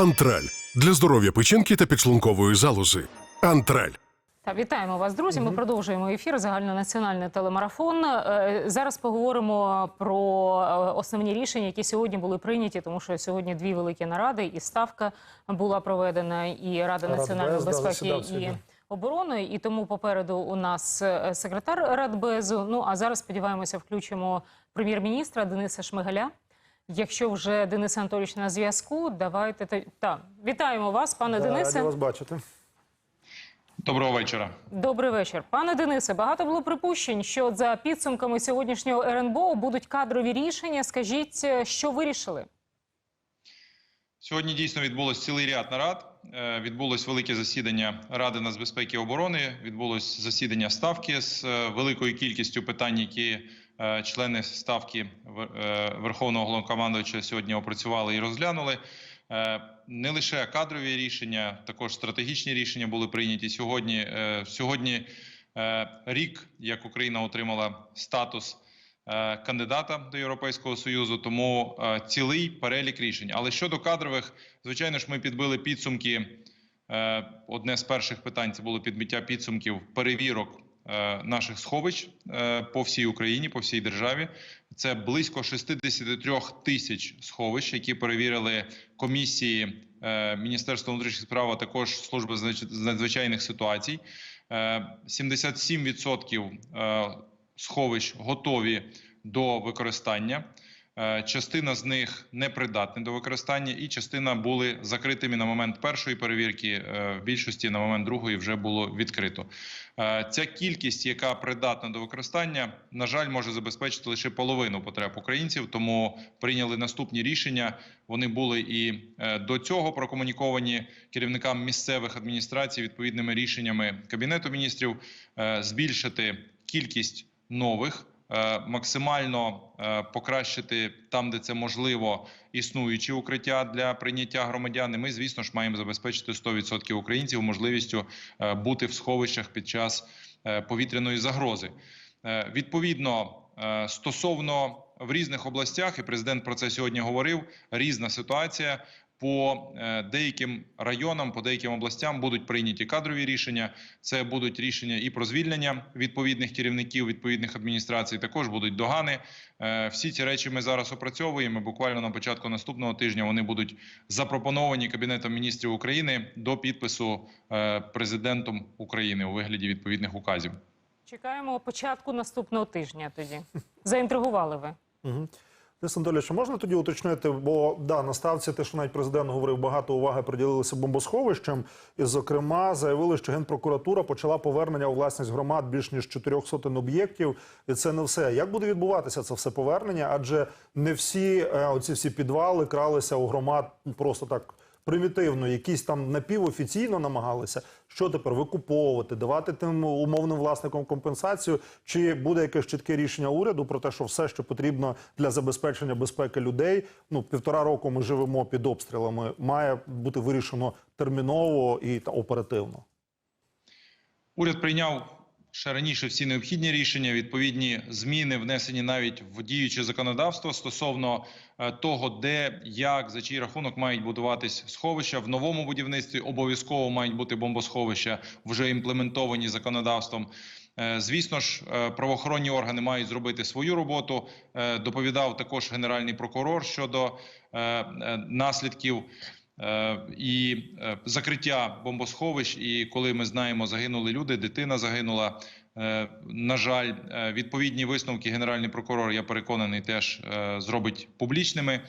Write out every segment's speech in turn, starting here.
Антраль для здоров'я печінки та підшлункової залози. Антраль. Та вітаємо вас, друзі. Ми продовжуємо ефір. Загальнонаціональний телемарафон. Е, Зараз поговоримо про е, основні рішення, які сьогодні були прийняті, тому що сьогодні дві великі наради, і ставка була проведена, і Рада національної безпеки і оборони. І тому попереду у нас е, секретар Радбезу. Ну а зараз сподіваємося, включимо прем'єр-міністра Дениса Шмигаля. Якщо вже Денис Анатолійович на зв'язку, давайте та, та вітаємо вас, пане Да, Денисе. Раді вас бачити. Доброго вечора. Добрий вечір, пане Денисе. Багато було припущень, що за підсумками сьогоднішнього РНБО будуть кадрові рішення. Скажіть, е, що вирішили? Сьогодні дійсно відбулось цілий ряд нарад. Е, Відбулось велике засідання Ради нацбезпеки і оборони. Відбулось засідання ставки з е, великою кількістю питань, які члени ставки е, Верховного головнокомандувача сьогодні опрацювали і розглянули. Е, Не лише кадрові рішення, також стратегічні рішення були прийняті сьогодні. Е, Сьогодні е, рік, як Україна отримала статус е, кандидата до Європейського союзу, тому е, цілий перелік рішень. Але щодо кадрових, звичайно ж, ми підбили підсумки. Е, Одне з перших питань це було підбиття підсумків перевірок е, наших сховищ е, по всій Україні, по всій державі. Це близько 63 тисяч сховищ, які перевірили комісії е, Міністерства внутрішніх справ, а також служби з надзвичайних ситуацій. Е, 77% е, сховищ готові до використання. Е, Частина з них непридатні до використання, і частина були закритими на момент першої перевірки. е, В більшості на момент другої вже було відкрито. Е, Ця кількість, яка придатна до використання, на жаль, може забезпечити лише половину потреб українців. Тому прийняли наступні рішення. Вони були і до цього прокомуніковані керівникам місцевих адміністрацій відповідними рішеннями кабінету міністрів збільшити кількість нових. Е, Максимально е, покращити там, де це можливо, існуючі укриття для прийняття громадян. І ми, звісно ж, маємо забезпечити 100% українців можливістю е, бути в сховищах під час повітряної загрози. Відповідно, стосовно в різних областях, і президент про це сьогодні говорив. Різна ситуація по е, деяким районам, по деяким областям будуть прийняті кадрові рішення. Це будуть рішення і про звільнення відповідних керівників відповідних адміністрацій. Також будуть догани. Е, Всі ці речі ми зараз опрацьовуємо. Буквально на початку наступного тижня вони будуть запропоновані кабінетом міністрів України до підпису е, президентом України у вигляді відповідних указів. Чекаємо початку наступного тижня. Тоді заінтригували ви. Анатолійович, можна тоді уточнити, бо да, на ставці те, що навіть президент говорив, багато уваги приділилися бомбосховищам, і, зокрема, заявили, що генпрокуратура почала повернення у власність громад більш ніж чотирьох сотень об'єктів, і це не все. Як буде відбуватися це все повернення? Адже не всі е, оці всі підвали кралися у громад просто так. Примітивно, якісь там напівофіційно намагалися, що тепер викуповувати, давати тим умовним власникам компенсацію, чи буде якесь чітке рішення уряду про те, що все, що потрібно для забезпечення безпеки людей, ну півтора року ми живемо під обстрілами, має бути вирішено терміново і та оперативно. Уряд прийняв ще раніше всі необхідні рішення. Відповідні зміни внесені навіть в діюче законодавство стосовно е, того, де як за чий рахунок мають будуватись сховища в новому будівництві. Обов'язково мають бути бомбосховища, вже імплементовані законодавством. Е, Звісно ж, е, правоохоронні органи мають зробити свою роботу. Доповідав також генеральний прокурор щодо наслідків і е, закриття бомбосховищ. І коли ми знаємо, загинули люди, дитина загинула. Е, На жаль, е, відповідні висновки генеральний прокурор, я переконаний, теж е, зробить публічними.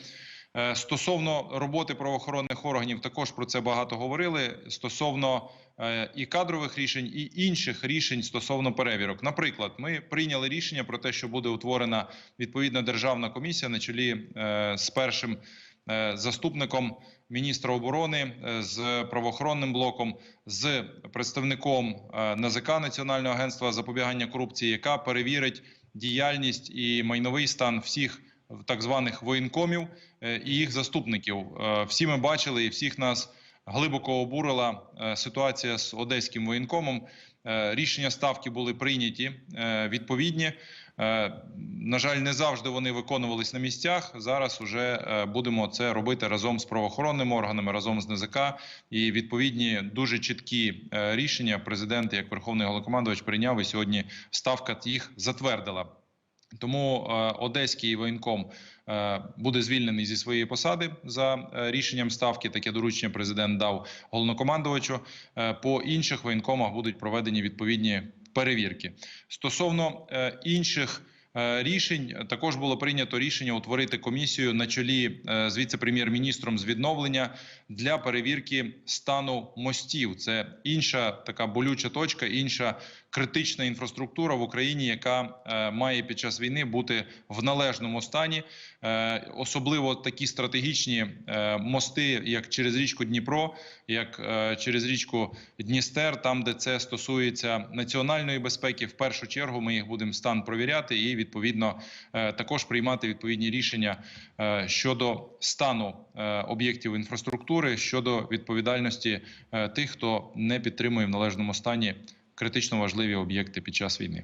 Е, Стосовно роботи правоохоронних органів, також про це багато говорили. Стосовно е, і кадрових рішень, і інших рішень стосовно перевірок. Наприклад, ми прийняли рішення про те, що буде утворена відповідна державна комісія на чолі е, з першим е, заступником міністра оборони, е, з правоохоронним блоком, з представником е, НАЗК Національного агентства запобігання корупції, яка перевірить діяльність і майновий стан всіх так званих воєнкомів е, і їх заступників. Е, Всі ми бачили, і всіх нас глибоко обурила е, ситуація з одеським воєнкомом, Е, Рішення ставки були прийняті е, відповідні. На жаль, не завжди вони виконувались на місцях. Зараз вже будемо це робити разом з правоохоронними органами, разом з НЗК. І відповідні дуже чіткі рішення президент, як верховний головнокомандувач, прийняв і сьогодні ставка їх затвердила. Тому е, одеський воєнком е, буде звільнений зі своєї посади за е, рішенням ставки. Таке доручення президент дав головнокомандувачу. По інших воєнкомах будуть проведені відповідні перевірки. Стосовно інших. Е, Рішень також було прийнято рішення утворити комісію на чолі е, з віце-прем'єр-міністром з відновлення для перевірки стану мостів. Це інша така болюча точка, інша критична інфраструктура в Україні, яка е, має під час війни бути в належному стані. Особливо такі стратегічні мости, як через річку Дніпро, як через річку Дністер, там де це стосується національної безпеки. В першу чергу ми їх будемо стан провіряти і відповідно е, також приймати відповідні рішення е, щодо стану е, об'єктів інфраструктури щодо відповідальності тих, хто не підтримує в належному стані критично важливі об'єкти під час війни.